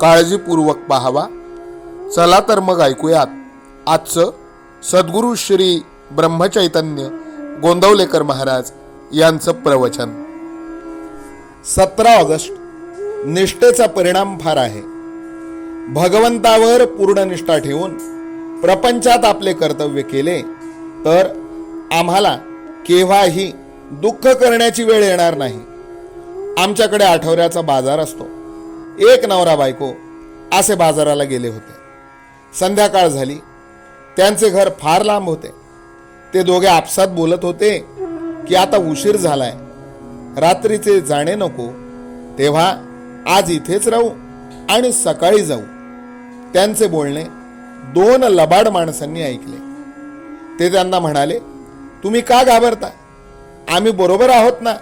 काळजीपूर्वक पाहावा. चला तर मग ऐकूयात. आजचं सद्गुरू श्री ब्रह्मचैतन्य गोंदवलेकर महाराज यांचं प्रवचन. सतरा ऑगस्ट. निष्ठेचा परिणाम फार आहे. भगवंतावर पूर्ण निष्ठा ठेवून प्रपंचात आपले कर्तव्य केले तर आम्हाला केव्हाही दुःख करण्याची वेळ येणार नाही. आमच्याकडे आठवड्याचा बाजार असतो. एक नवरा बायको असे बाजाराला गेले होते. संध्याकाळ झाली. त्यांचे घर फार लांब होते. ते दोघे आपसात बोलत होते की आता उशीर झालाय. रात्रीचे जाणे नको. तेव्हा आज इथेच राहू आणि सकाळी जाऊ. त्यांचे बोलणे दोन लबाड माणसांनी ऐकले. ते त्यांना म्हणाले तुम्ही का घाबरता आम्ही बरोबर आहोत ना?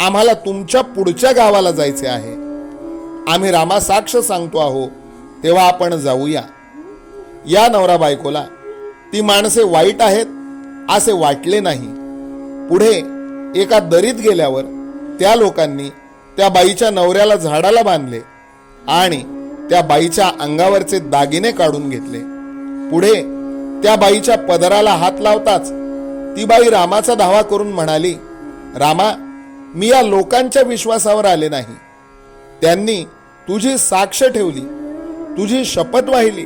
आम्हाला तुमच्या पुढच्या गावाला जायचे आहे. आम्ही रामासाक्ष सांगतो आहो तेव्हा आपण जाऊया. या नवरा बायकोला ती माणसे वाईट आहेत असे वाटले नाही. पुढे एका दरीत गेल्यावर त्या लोकांनी त्या बाईच्या नवऱ्याला झाडाला बांधले आणि त्या बाईच्या अंगावरचे दागिने काढून घेतले. पुढे त्या बाईच्या पदराला हात लावताच ती बाई रामाचा धावा करून म्हणाली रामा मी या लोकांच्या विश्वासावर आले नाही. त्यांनी तुझी साक्ष ठेवली तुझी शपथ वाहिली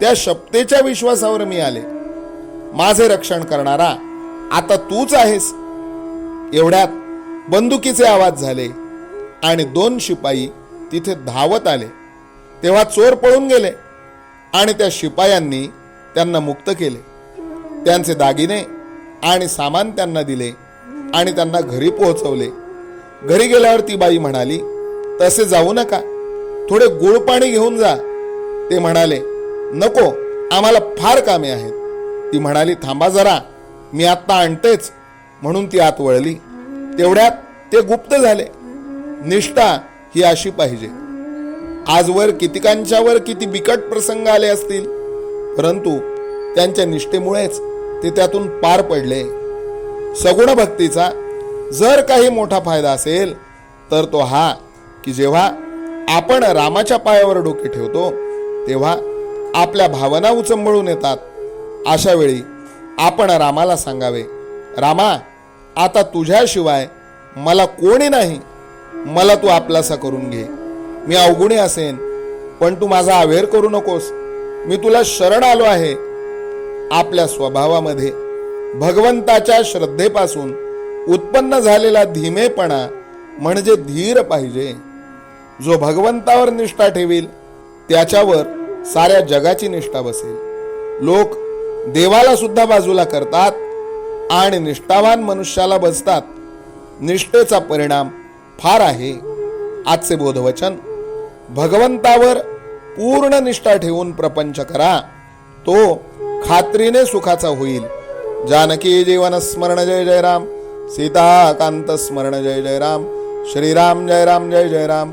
त्या शपथेच्या विश्वासावर मी आले. माझे रक्षण करणारा आता तूच आहेस. एवढ्यात बंदुकीचे आवाज झाले आणि दोन शिपाई तिथे धावत आले. तेव्हा चोर पळून गेले आणि त्या शिपायांनी त्यांना मुक्त केले. त्यांचे दागिने आणि सामान त्यांना दिले आणि त्यांना घरी पोहोचवले. घरी गेल्यावर ती बाई म्हणाली तसे जाऊ नका. थोडे गोड पाणी घेऊन जा ते म्हणाले नको आम्हाला फार कामे आहेत. ती म्हणाली थांबा जरा मी आत्ता आणतेच. म्हणून ती आत वळली. तेवढ्यात ते गुप्त झाले. निष्ठा ही अशी पाहिजे. आजवर कितीकांच्यावर किती बिकट प्रसंग आले असतील. परंतु त्यांच्या निष्ठेमुळेच ते त्यातून पार पडले. सगुण भक्तीचा जर काही मोठा फायदा असेल तर तो हा की जेव्हा आपण रामाच्या पायावर डोके ठेवतो तेव्हा आपल्या भावना उचंबळून येतात. अशा वेळी आपण रामाला सांगावे रामा आता तुझ्याशिवाय मला कोणी नाही. मला तू आपलासा करून घे. मी अवगुणी असेन पण तू माझा अवेर करू नकोस. मी तुला शरण आलो आहे. आपल्या स्वभावामध्ये भगवंताच्या श्रद्धेपासून उत्पन्न झालेला धीमेपणा म्हणजे धीर पाहिजे. जो भगवंतावर निष्ठा ठेवील त्याच्यावर साऱ्या जगाची निष्ठा बसेल. लोक देवाला सुद्धा बाजूला करतात आणि निष्ठावान मनुष्याला बसतात. निष्ठेचा परिणाम फार आहे. आजचे बोधवचन भगवंतावर पूर्ण निष्ठा ठेवून प्रपंच करा. तो खात्रीने सुखाचा होईल. जानकी जीवन स्मरण जय जय राम. सीताकांत स्मरण जय जय राम. श्रीराम जय राम जय जय राम.